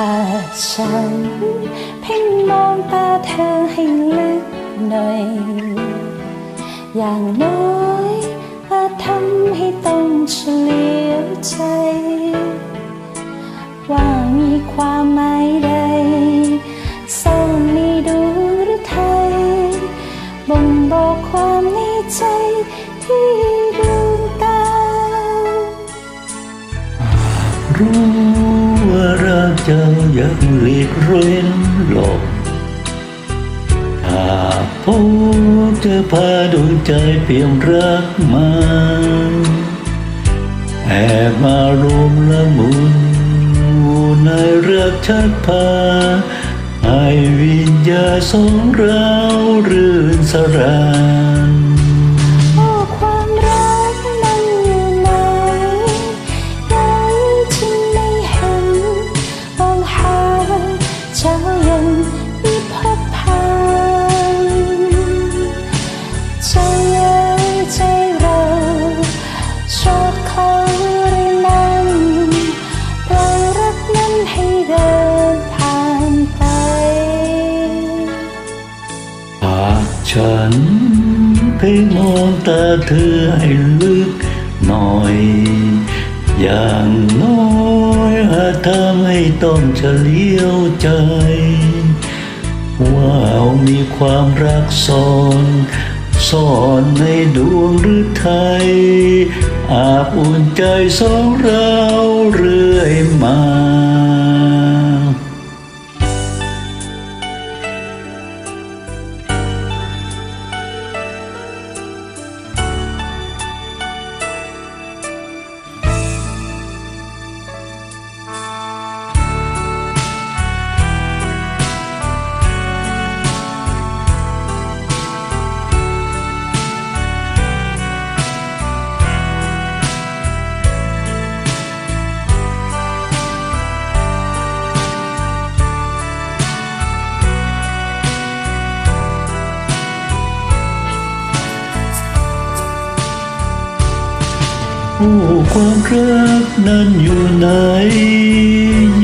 หากฉันเพ่งมองตาเธอให้ลึกหน่อย อย่างน้อยอาจทำให้ต้องเฉลียวใจ ว่ามีความหมายใดซ่อนในดวงหรือไทยบ่งบอกความในใจที่ดวงตารู้ เจ้ายังหลีกเร้นหลบถ้าพบจะพาดวงใจเปี่ยมรักมาแอบมารวมละมุนในรักชักพาให้วิญญาสองเรารื่นสรา ฉันเพ่งมองตาเธอให้ลึกหน่อย อย่างน้อยอาจทำให้ต้องเฉลียวใจ ว่ามีความรักซ่อนซ่อนในดวงหรือไทย อาบอุ่นใจสองเราเรื่อยมา โอ้ความรักนั้นอยู่ไหน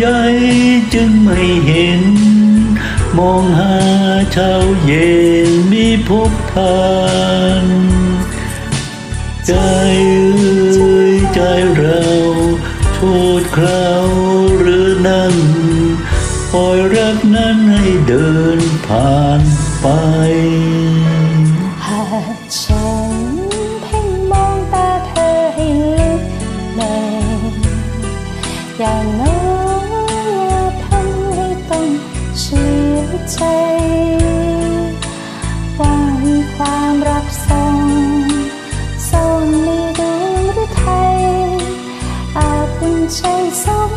ยายจึงไม่เห็น มองหาเช้าเย็นมีพบผ่านใจเอ่ยใจเราโทษคราวหรือนั้นปล่อยรักนั้นให้เดินผ่านไปหาก เฉียวใจว่ามีความรักทรงทรงในดวงหรือไทยอาจเป็นใจสอง